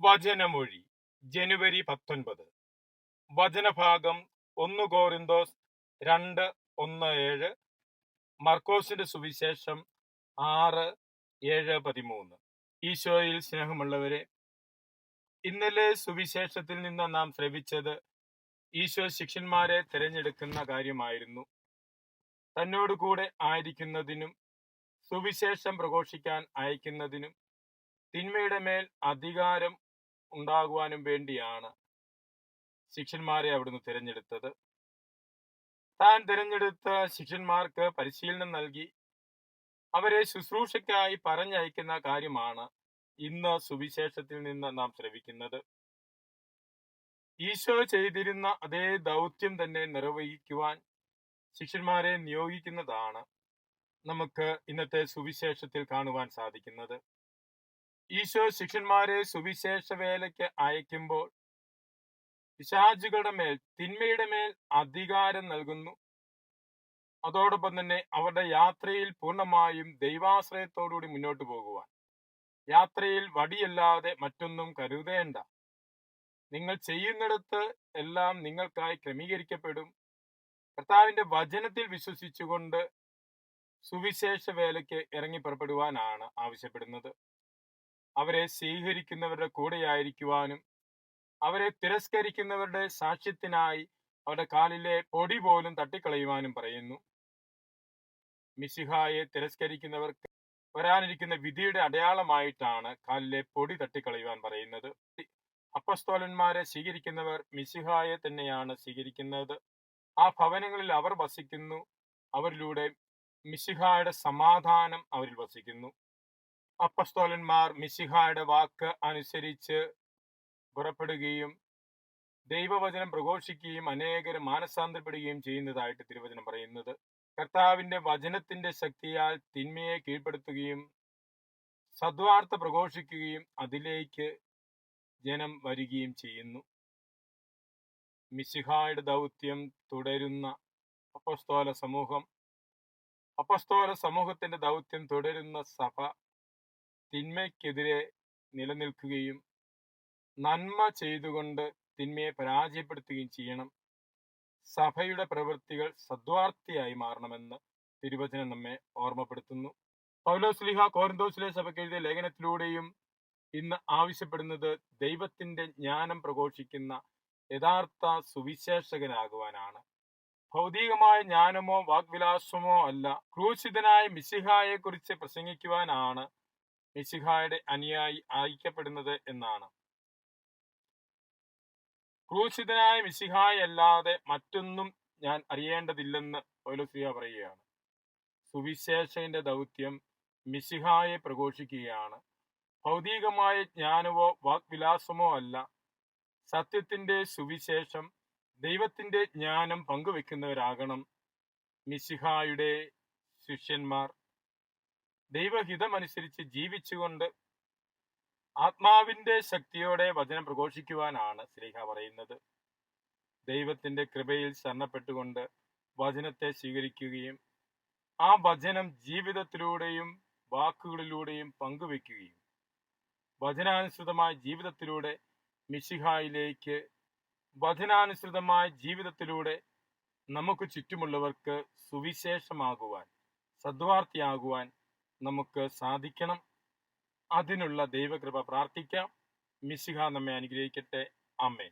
വചനമൊഴി ജനുവരി പത്തൊൻപത്. വചനഭാഗം ഒന്ന് കോറിന്തോസ് രണ്ട് ഒന്ന് ഏഴ് മർക്കോസിന്റെ സുവിശേഷം ആറ് ഏഴ് പതിമൂന്ന്. ഈശോയിൽ സ്നേഹമുള്ളവരെ ഇന്നലെ സുവിശേഷത്തിൽ നിന്ന് നാം ശ്രവിച്ചത് ഈശോ ശിഷ്യന്മാരെ തിരഞ്ഞെടുക്കുന്ന കാര്യമായിരുന്നു. തന്നോട് കൂടെ ആയിരിക്കുന്നതിനും സുവിശേഷം പ്രഘോഷിക്കാൻ അയക്കുന്നതിനും തിന്മയുടെ മേൽ അധികാരം ഉണ്ടാകുവാനും വേണ്ടിയാണ് ശിഷ്യന്മാരെ അവിടുന്ന് തിരഞ്ഞെടുത്തത്. താൻ തിരഞ്ഞെടുത്ത ശിഷ്യന്മാർക്ക് പരിശീലനം നൽകി. അവരെ ശുശ്രൂഷയ്ക്കായി പറഞ്ഞയക്കുന്ന കാര്യമാണ് ഇന്ന് സുവിശേഷത്തിൽ നിന്ന് നാം ശ്രവിക്കുന്നത്. ഈശോ ചെയ്തിരുന്ന അതേ ദൗത്യം തന്നെ നിർവഹിക്കുവാൻ ശിഷ്യന്മാരെ നിയോഗിക്കുന്നതാണ് നമുക്ക് ഇന്നത്തെ സുവിശേഷത്തിൽ കാണുവാൻ സാധിക്കുന്നത്. ഈശോ ശിഷ്യന്മാരെ സുവിശേഷ വേലയ്ക്ക് അയക്കുമ്പോൾ പിശാചുകളുടെ മേൽ തിന്മയുടെ മേൽ അധികാരം നൽകുന്നു. അതോടൊപ്പം തന്നെ അവരുടെ യാത്രയിൽ പൂർണമായും ദൈവാശ്രയത്തോടുകൂടി മുന്നോട്ട് പോകുവാൻ. യാത്രയിൽ വടിയല്ലാതെ മറ്റൊന്നും കരുതേണ്ട. നിങ്ങൾ ചെയ്യുന്നിടത്ത് എല്ലാം നിങ്ങൾക്കായി ക്രമീകരിക്കപ്പെടും. കർത്താവിന്റെ വചനത്തിൽ വിശ്വസിച്ചുകൊണ്ട് സുവിശേഷ വേലയ്ക്ക് ഇറങ്ങി പുറപ്പെടുവാനാണ് ആവശ്യപ്പെടുന്നത്. അവരെ സ്വീകരിക്കുന്നവരുടെ കൂടെയായിരിക്കുവാനും അവരെ തിരസ്കരിക്കുന്നവരുടെ സാക്ഷ്യത്തിനായി അവരുടെ കാലിലെ പൊടി പോലും തട്ടിക്കളയുവാനും പറയുന്നു. മിശിഹായെ തിരസ്കരിക്കുന്നവർക്ക് വരാനിരിക്കുന്ന വിധിയുടെ അടയാളമായിട്ടാണ് കാലിലെ പൊടി തട്ടിക്കളയുവാൻ പറയുന്നത്. അപ്പസ്തോലന്മാരെ സ്വീകരിക്കുന്നവർ മിശിഹായെ തന്നെയാണ് സ്വീകരിക്കുന്നത്. ആ ഭവനങ്ങളിൽ അവർ വസിക്കുന്നു. അവരിലൂടെ മിശിഹായുടെ സമാധാനം അവരിൽ വസിക്കുന്നു. അപ്പസ്തോലന്മാർ മിശിഹായുടെ വാക്ക് അനുസരിച്ച് പുറപ്പെടുകയും ദൈവവചനം പ്രഘോഷിക്കുകയും അനേകരെ മാനസാന്തരപ്പെടുകയും ചെയ്യുന്നതായിട്ട് തിരുവചനം പറയുന്നത്. കർത്താവിന്റെ വചനത്തിന്റെ ശക്തിയാൽ തിന്മയെ കീഴ്പ്പെടുത്തുകയും സദ്വാർത്ത പ്രഘോഷിക്കുകയും അതിലേക്ക് ജനം വരികയും ചെയ്യുന്നു. മിശിഹായുടെ ദൗത്യം തുടരുന്ന അപ്പസ്തോല സമൂഹം അപ്പസ്തോല സമൂഹത്തിന്റെ ദൗത്യം തുടരുന്ന സഭ തിന്മയ്ക്കെതിരെ നിലനിൽക്കുകയും നന്മ ചെയ്തുകൊണ്ട് തിന്മയെ പരാജയപ്പെടുത്തുകയും ചെയ്യണം. സഭയുടെ പ്രവൃത്തികൾ സദ്വാർത്ഥിയായി മാറണമെന്ന് തിരുവചനം നമ്മെ ഓർമ്മപ്പെടുത്തുന്നു. പൗലോസ്ലിഹ കോരന്തോസിലെ സഭയ്ക്ക് എഴുതിയ ലേഖനത്തിലൂടെയും ഇന്ന് ആവശ്യപ്പെടുന്നത് ദൈവത്തിന്റെ ജ്ഞാനം പ്രഘോഷിക്കുന്ന യഥാർത്ഥ സുവിശേഷകനാകുവാനാണ്. ഭൗതികമായ ജ്ഞാനമോ വാഗ്വിലാസമോ അല്ല ക്രൂശിതനായ മിശിഹായെ കുറിച്ച് പ്രസംഗിക്കുവാനാണ് മിശിഹായുടെ അനുയായി അയക്കപ്പെടുന്നത് എന്നാണ്. ക്രൂശിതനായ മിശിഹായല്ലാതെ മറ്റൊന്നും ഞാൻ അറിയേണ്ടതില്ലെന്ന് പൗലോസ്ലിഹ പറയുകയാണ്. സുവിശേഷന്റെ ദൗത്യം മിശിഹായെ പ്രഘോഷിക്കുകയാണ്. ഭൗതികമായ ജ്ഞാനമോ വാഗ്വിലാസമോ അല്ല. സത്യത്തിന്റെ സുവിശേഷം ദൈവത്തിന്റെ ജ്ഞാനം പങ്കുവെക്കുന്നവരാകണം മിശിഹായുടെ ശിഷ്യന്മാർ. ദൈവഹിതമനുസരിച്ച് ജീവിച്ചുകൊണ്ട് ആത്മാവിന്റെ ശക്തിയോടെ വചനം പ്രഘോഷിക്കുവാനാണ് ശ്രീഹ പറയുന്നത്. ദൈവത്തിന്റെ കൃപയിൽ ശരണപ്പെട്ടുകൊണ്ട് വചനത്തെ സ്വീകരിക്കുകയും ആ വചനം ജീവിതത്തിലൂടെയും വാക്കുകളിലൂടെയും പങ്കുവെക്കുകയും വചനാനുസൃതമായ ജീവിതത്തിലൂടെ മിശിഹായിലേക്ക് വചനാനുസൃതമായ ജീവിതത്തിലൂടെ നമുക്ക് ചുറ്റുമുള്ളവർക്ക് സുവിശേഷമാകുവാൻ സദ്വാർത്ഥിയാകുവാൻ നമുക്ക് സാധിക്കണം. അതിനുള്ള ദൈവകൃപ പ്രാർത്ഥിക്കാം. മിശിഹ നമ്മെ അനുഗ്രഹിക്കട്ടെ. അമ്മേ